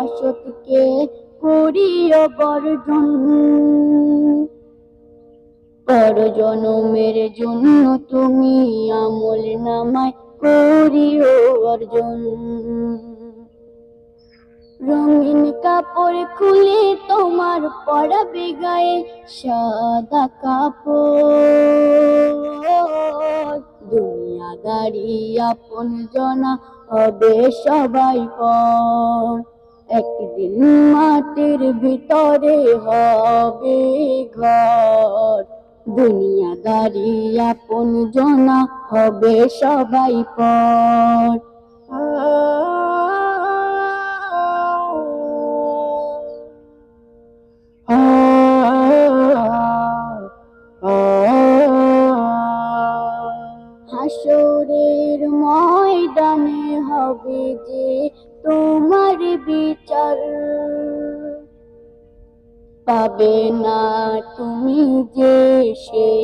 অসৎকে করিও বর্জন। পর জন্য তুমি আমল নামায় করিও অর্জন। রঙিন কাপড় খুলে তোমার পরাবে গায়ে সাদা কাপড়। দুনিয়াদারি আপন জনা হবে সবাই পর। মাটির ভিতরে হবে ঘর। দুনিয়াদারি আপন জনা হবে সবাই পর। হাসরের ময়দানে হবে যে তোমার বিচার। পাবে না তুমি যে দিন